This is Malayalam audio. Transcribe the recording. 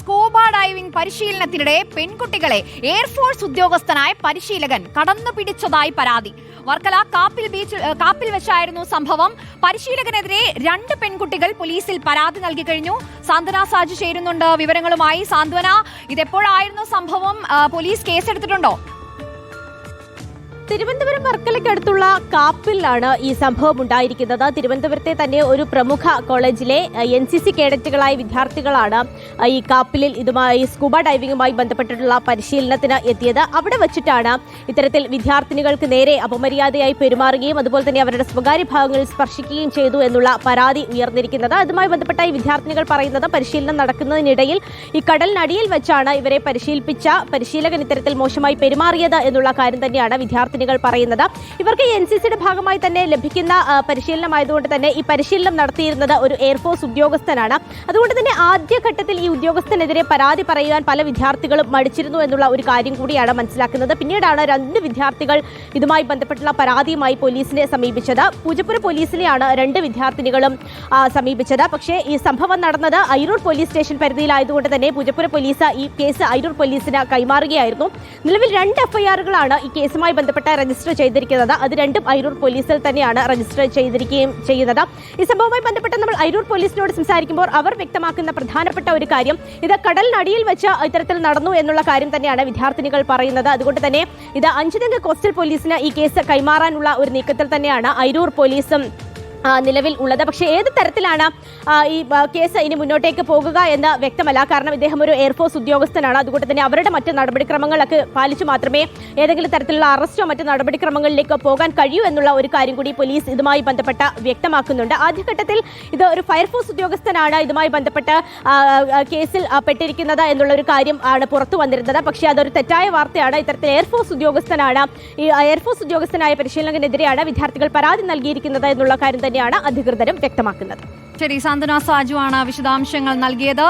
സ്കൂബ ഡൈവിംഗ് പരിശീലനത്തിനിടെ പെൺകുട്ടികളെ എയർഫോഴ്സ് ഉദ്യോഗസ്ഥനായ പരിശീലകൻ കടന്നു പിടിച്ചതായി പരാതി. വർക്കല കാപ്പിൽ ബീച്ച് കാപ്പിൽ വെച്ചായിരുന്നു സംഭവം. പരിശീലകനെതിരെ രണ്ട് പെൺകുട്ടികൾ പോലീസിൽ പരാതി നൽകി കഴിഞ്ഞു. സാന്ത്വന സാജു ചേരുന്നുണ്ട് വിവരങ്ങളുമായി. സാന്ത്വന ഇതെപ്പോഴായിരുന്നു സംഭവം? പോലീസ് കേസെടുത്തിട്ടുണ്ടോ? തിരുവനന്തപുരം വർക്കലയ്ക്കടുത്തുള്ള കാപ്പിലാണ് ഈ സംഭവം ഉണ്ടായിരിക്കുന്നത്. തിരുവനന്തപുരത്തെ തന്നെ ഒരു പ്രമുഖ കോളേജിലെ എൻ സി സി കേഡറ്റുകളായ വിദ്യാർത്ഥികളാണ് ഈ കാപ്പിലിൽ ഇതുമായി സ്കൂബ ഡൈവിംഗുമായി ബന്ധപ്പെട്ടിട്ടുള്ള പരിശീലനത്തിന് എത്തിയത്. അവിടെ വച്ചിട്ടാണ് ഇത്തരത്തിൽ വിദ്യാർത്ഥിനികൾക്ക് നേരെ അപമര്യാദയായി പെരുമാറുകയും അതുപോലെ തന്നെ അവരുടെ സ്വകാര്യ ഭാഗങ്ങൾ സ്പർശിക്കുകയും ചെയ്തു എന്നുള്ള പരാതി ഉയർന്നിരിക്കുന്നത്. അതുമായി ബന്ധപ്പെട്ട ഈ വിദ്യാർത്ഥിനികൾ പറയുന്നത് പരിശീലനം നടക്കുന്നതിനിടയിൽ ഈ കടലിനടിയിൽ വെച്ചാണ് ഇവരെ പരിശീലിപ്പിച്ച പരിശീലകൻ ഇത്തരത്തിൽ മോശമായി പെരുമാറിയത് എന്നുള്ള കാര്യം തന്നെയാണ് വിദ്യാർത്ഥിനികൾ പറയുന്നത്. ഇവർക്ക് എൻ സി സിയുടെ ഭാഗമായി തന്നെ ലഭിക്കുന്ന പരിശീലനമായതുകൊണ്ട് തന്നെ ഈ പരിശീലനം നടത്തിയിരുന്നത് ഒരു എയർഫോഴ്സ് ഉദ്യോഗസ്ഥനാണ്. അതുകൊണ്ട് തന്നെ ആദ്യഘട്ടത്തിൽ ഈ ഉദ്യോഗസ്ഥനെതിരെ പരാതി പറയുവാൻ പല വിദ്യാർത്ഥികളും മടിച്ചിരുന്നു എന്നുള്ള ഒരു കാര്യം കൂടിയാണ് മനസ്സിലാക്കുന്നത്. പിന്നീടാണ് രണ്ട് വിദ്യാർത്ഥികൾ ഇതുമായി ബന്ധപ്പെട്ടുള്ള പരാതിയുമായി പോലീസിനെ സമീപിച്ചത്. പൂജപ്പുര പോലീസിനെയാണ് രണ്ട് വിദ്യാർത്ഥിനികളും സമീപിച്ചത്. പക്ഷേ ഈ സംഭവം നടന്നത് അയിരൂർ പോലീസ് സ്റ്റേഷൻ പരിധിയിലായതുകൊണ്ട് തന്നെ പൂജപ്പുര പോലീസ് ഈ കേസ് അയിരൂർ പോലീസിന് കൈമാറുകയായിരുന്നു. നിലവിൽ രണ്ട് എഫ്ഐആറുകളാണ് ഈ കേസുമായി ബന്ധപ്പെട്ട് രജിസ്റ്റർ ചെയ്തിരിക്കുന്നത്. അത് രണ്ടും അയിരൂർ പോലീസിൽ തന്നെയാണ് രജിസ്റ്റർ ചെയ്തിരിക്കുകയും ചെയ്യുന്നത്. ഈ സംഭവവുമായി ബന്ധപ്പെട്ട് നമ്മൾ അയിരൂർ പോലീസിനോട് സംസാരിക്കുമ്പോൾ അവർ വ്യക്തമാക്കുന്ന പ്രധാനപ്പെട്ട ഒരു കാര്യം. ഇത് കടലിനടിയിൽ വെച്ച് ഇത്തരത്തിൽ നടന്നു എന്നുള്ള കാര്യം തന്നെയാണ് വിദ്യാർത്ഥിനികൾ പറയുന്നത്. അതുകൊണ്ട് തന്നെ ഇത് അഞ്ചുതങ്ക കോസ്റ്റൽ പോലീസിന് ഈ കേസ് കൈമാറാനുള്ള ഒരു നീക്കത്തിൽ തന്നെയാണ് അയിരൂർ പോലീസും നിലവിൽ ഉള്ളത്. പക്ഷേ ഏത് തരത്തിലാണ് ഈ കേസ് ഇനി മുന്നോട്ടേക്ക് പോകുക എന്ന് വ്യക്തമല്ല. കാരണം ഇദ്ദേഹം ഒരു എയർഫോഴ്സ് ഉദ്യോഗസ്ഥനാണ്. അതുകൊണ്ട് തന്നെ അവരുടെ മറ്റ് നടപടിക്രമങ്ങളൊക്കെ പാലിച്ചു മാത്രമേ ഏതെങ്കിലും തരത്തിലുള്ള അറസ്റ്റോ മറ്റ് നടപടിക്രമങ്ങളിലേക്ക് പോകാൻ കഴിയൂ എന്നുള്ള ഒരു കാര്യം കൂടി പോലീസ് ഇതുമായി ബന്ധപ്പെട്ട വ്യക്തമാക്കുന്നുണ്ട്. ആദ്യഘട്ടത്തിൽ ഇത് ഒരു ഫയർഫോഴ്സ് ഉദ്യോഗസ്ഥനാണ് ഇതുമായി ബന്ധപ്പെട്ട് കേസിൽ പെട്ടിരിക്കുന്നത് എന്നുള്ള ഒരു കാര്യം ആണ് പുറത്തു വന്നിരുന്നത്. പക്ഷേ അതൊരു തെറ്റായ വാർത്തയാണ്. ഇത്തരത്തിൽ എയർഫോഴ്സ് ഉദ്യോഗസ്ഥനാണ് ഈ എയർഫോഴ്സ് ഉദ്യോഗസ്ഥനായ പരിശീലകനെതിരെയാണ് വിദ്യാർത്ഥികൾ പരാതി നൽകിയിരിക്കുന്നത് എന്നുള്ള കാര്യം തന്നെയാണ് അധികൃതരും വ്യക്തമാക്കുന്നത്. ശരി സാന്ത്വന സാജു ആണ് വിശദാംശങ്ങൾ നൽകിയത്.